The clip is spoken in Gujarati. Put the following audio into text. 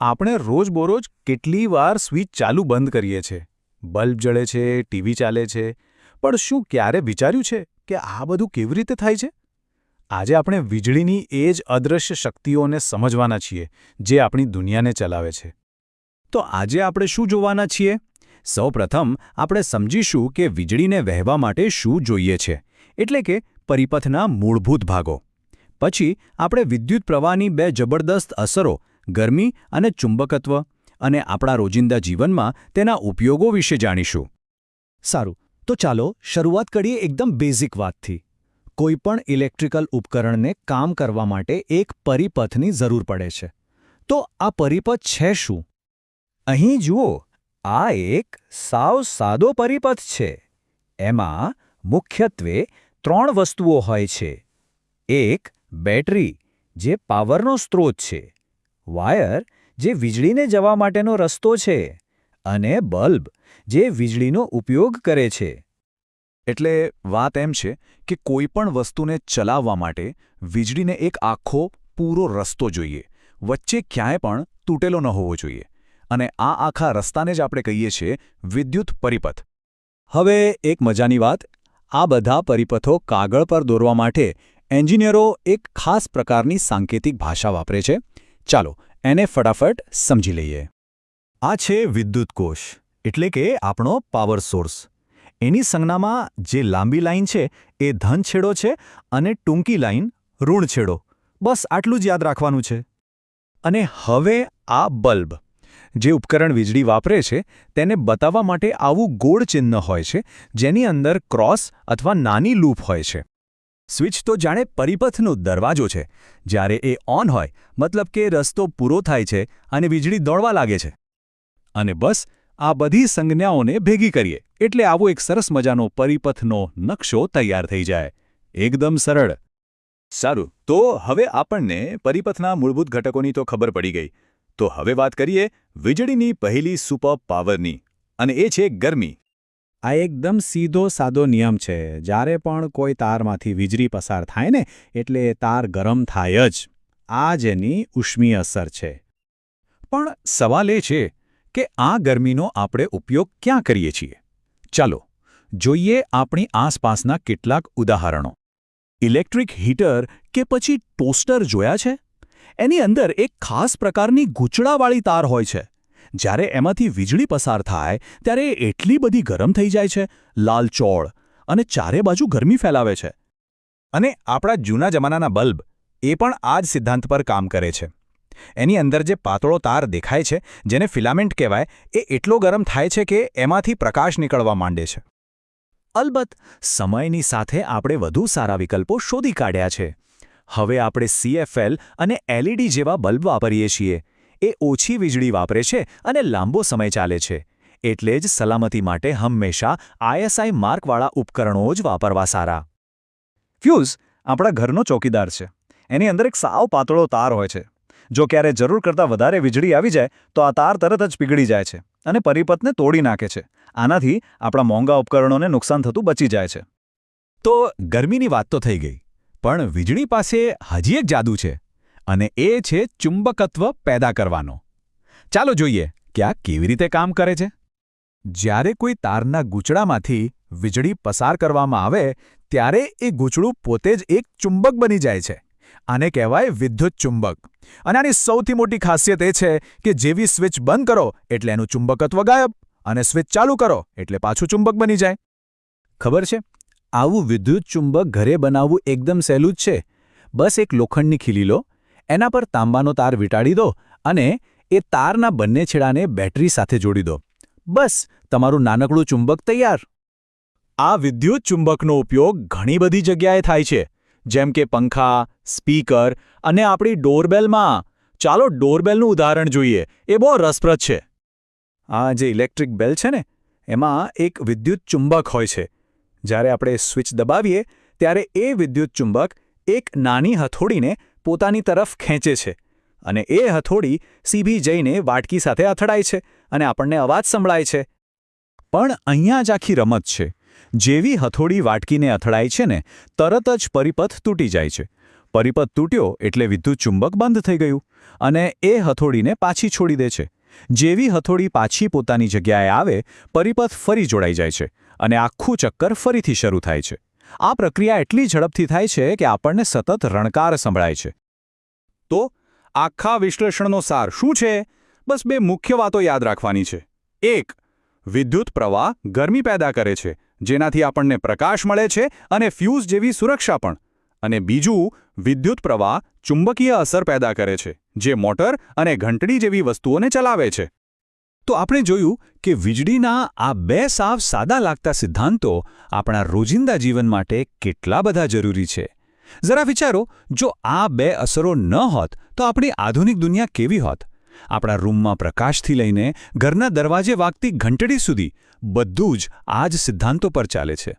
આપણે રોજબરોજ કેટલી વાર સ્વિચ ચાલુ બંધ કરીએ છીએ બલ્બ જળે છે, ટીવી ચાલે છે. પણ શું ક્યારે વિચાર્યું છે કે આ બધું કેવી રીતે થાય છે? આજે આપણે વીજળીની એ જ અદૃશ્ય શક્તિઓને સમજવાના છીએ, જે આપણી દુનિયાને ચલાવે છે. તો આજે આપણે શું જોવાના છીએ? સૌપ્રથમ, આપણે સમજીશું કે વીજળીને વહેવા માટે શું જોઈએ છે, એટલે કે પરિપથના મૂળભૂત ભાગો. પછી, આપણે વિદ્યુત પ્રવાહની બે જબરદસ્ત અસરો ગરમી અને ચુંબકત્વ અને આપણા રોજિંદા જીવનમાં તેના ઉપયોગો વિશે જાણીશું. સારું, તો ચાલો શરૂઆત કરીએ એકદમ બેઝિક વાતથી. કોઈપણ ઇલેક્ટ્રિકલ ઉપકરણને કામ કરવા માટે એક પરિપથની જરૂર પડે છે. તો આ પરિપથ છે શું? અહીં જુઓ, આ એક સાવ સાદો પરિપથ છે. એમાં મુખ્યત્વે ત્રણ વસ્તુઓ હોય છે. એક, બેટરી, જે પાવરનો સ્ત્રોત છે. વાયર જે વીજળીને જવા માટેનો રસ્તો છે અને બલ્બ જે વીજળીનો ઉપયોગ કરે છે. એટલે વાત એમ છે કે કોઈ પણ વસ્તુને ચલાવવા માટે વીજળીને એક આખો પૂરો રસ્તો જોઈએ. વચ્ચે ક્યાંય પણ તૂટેલો ન હોવો જોઈએ. અને આ આખા રસ્તાને જ આપણે કહીએ છીએ વિદ્યુત પરિપથ. હવે એક મજાની વાત. આ બધા પરિપથો કાગળ પર દોરવા માટે એન્જિનિયરો એક ખાસ પ્રકારની સાંકેતિક ભાષા વાપરે છે. ચાલો, એને ફટાફટ સમજી લઈએ. આ છે વિદ્યુત કોષ, એટલે કે આપણો પાવર સોર્સ એની સંજ્ઞામાં જે લાંબી લાઈન છે, એ ધન છેડો છે અને ટૂંકી લાઇન ઋણ છેડો. બસ આટલું જ યાદ રાખવાનું છે. અને હવે આ બલ્બ. જે ઉપકરણ વીજળી વાપરે છે, તેને બતાવવા માટે આવું ગોળ ચિહ્ન હોય છે, જેની અંદર ક્રોસ અથવા નાની લૂપ હોય છે. સ્વિચ તો જાણે પરિપથનો દરવાજો છે. જ્યારે એ ઓન હોય, મતલબ કે રસ્તો પૂરો થાય છે અને વીજળી દોડવા લાગે છે. અને બસ, આ બધી સંજ્ઞાઓને ભેગી કરીએ, એટલે આવો એક સરસ મજાનો પરિપથનો નકશો તૈયાર થઈ જાય. એકદમ સરળ. સારું, તો હવે આપણને પરિપથના મૂળભૂત ઘટકોની તો ખબર પડી ગઈ. તો હવે વાત કરીએ વીજળીની પહેલી સુપર પાવરની, અને એ છે ગરમી. આ એકદમ સીધો સાદો નિયમ છે. જ્યારે પણ કોઈ તારમાંથી વીજળી પસાર થાય ને, એટલે તાર ગરમ થાય જ. આ જ એની ઉષ્મીય અસર છે. પણ સવાલ એ છે કે આ ગરમીનો આપણે ઉપયોગ ક્યાં કરીએ છીએ? ચાલો, જોઈએ આપણી આસપાસના કેટલાક ઉદાહરણો. ઇલેક્ટ્રિક હીટર કે પછી ટોસ્ટર જોયા છે? એની અંદર એક ખાસ પ્રકારની ગૂંચળાવાળી તાર હોય છે. જ્યારે એમાંથી વીજળી પસાર થાય, ત્યારે એટલી બધી ગરમ થઈ જાય છે લાલચોળ અને ચારે બાજુ ગરમી ફેલાવે છે. અને આપણા જૂના જમાનાના બલ્બ એ પણ આ જ સિદ્ધાંત પર કામ કરે છે. એની અંદર જે પાતળો તાર દેખાય છે, જેને ફિલામેન્ટ કહેવાય, એ એટલો ગરમ થાય છે કે એમાંથી પ્રકાશ નીકળવા માંડે છે. અલબત્ત, સમયની સાથે આપણે વધુ સારા વિકલ્પો શોધી કાઢ્યા છે. હવે આપણે સીએફએલ અને એલઈડી જેવા બલ્બ વાપરીએ છીએ. એ ઓછી વીજળી વાપરે છે અને લાંબો સમય ચાલે છે. એટલે જ સલામતી માટે હંમેશા આઈએસઆઈ માર્કવાળા ઉપકરણો જ વાપરવા સારા. ફ્યુઝ આપણા ઘરનો ચોકીદાર છે. એની અંદર એક સાવ પાતળો તાર હોય છે. જો ક્યારે જરૂર કરતાં વધારે વીજળી આવી જાય, તો આ તાર તરત જ પીગળી જાય છે અને પરિપથને તોડી નાખે છે. આનાથી આપણા મોંઘા ઉપકરણોને નુકસાન થતું બચી જાય છે. તો ગરમીની વાત તો થઈ ગઈ, પણ વીજળી પાસે હજી એક જાદુ છે. અને એ છે ચુંબકત્વ પેદા કરવાનો. ચાલો જોઈએ કે આ કેવી રીતે કામ કરે છે. જ્યારે કોઈ તારના ગૂંચળામાંથી વીજળી પસાર કરવામાં આવે, ત્યારે એ ગૂંચળું પોતે જ એક ચુંબક બની જાય છે. આને કહેવાય વિદ્યુત ચુંબક. અને આની સૌથી મોટી ખાસિયત એ છે કે જેવી સ્વિચ બંધ કરો, એટલે એનું ચુંબકત્વ ગાયબ. અને સ્વિચ ચાલુ કરો, એટલે પાછું ચુંબક બની જાય. ખબર છે? આવું વિદ્યુત ચુંબક ઘરે બનાવવું એકદમ સહેલું જ છે. બસ એક લોખંડની ખીલી લો. એના પર તાંબાનો તાર વીંટાળી દો અને એ તારના બંને છેડાને બેટરી સાથે જોડી દો. બસ, તમારું નાનકડું ચુંબક તૈયાર. આ વિદ્યુત ચુંબકનો ઉપયોગ ઘણી બધી જગ્યાએ થાય છે, જેમ કે પંખા, સ્પીકર અને આપણી ડોરબેલમાં. ચાલો ડોરબેલનું ઉદાહરણ જોઈએ, એ બહુ રસપ્રદ છે. આ જે ઇલેક્ટ્રિક બેલ છે ને, એમાં એક વિદ્યુત ચુંબક હોય છે. જ્યારે આપણે સ્વિચ દબાવીએ, ત્યારે એ વિદ્યુત ચુંબક એક નાની હથોડીને પોતાની તરફ ખેંચે છે અને એ હથોડી સીધી જઈને વાટકી સાથે અથડાય છે અને આપણને અવાજ સંભળાય છે. પણ અહીંયા જ આખી રમત છે. જેવી હથોડી વાટકીને અથડાય છે ને, તરત જ પરિપથ તૂટી જાય છે. પરિપથ તૂટ્યો એટલે વિદ્યુત ચુંબક બંધ થઈ ગયું અને એ હથોડીને પાછી છોડી દે છે. જેવી હથોડી પાછી પોતાની જગ્યાએ આવે, પરિપથ ફરી જોડાઈ જાય છે અને આખું ચક્કર ફરીથી શરૂ થાય છે. આ પ્રક્રિયા એટલી ઝડપથી થાય છે કે આપણને સતત રણકાર સંભળાય છે. તો આખા વિશ્લેષણનો સાર શું છે? બસ બે મુખ્ય વાતો યાદ રાખવાની છે. એક, વિદ્યુત પ્રવાહ ગરમી પેદા કરે છે, જેનાથી આપણને પ્રકાશ મળે છે અને ફ્યુઝ જેવી સુરક્ષા પણ. અને બીજું, વિદ્યુત પ્રવાહ ચુંબકીય અસર પેદા કરે છે, જે મોટર અને ઘંટડી જેવી વસ્તુઓને ચલાવે છે. તો આપણે જોયું કે વીજળીના આ બે સાવ સાદા લાગતા સિદ્ધાંતો આપણા રોજિંદા જીવન માટે કેટલા બધા જરૂરી છે. જરા વિચારો, જો આ બે અસરો ન હોત, તો આપણી આધુનિક દુનિયા કેવી હોત? આપણા રૂમમાં પ્રકાશથી લઈને ઘરના દરવાજે વાગતી ઘંટડી સુધી બધું જ આ જ સિદ્ધાંતો પર ચાલે છે.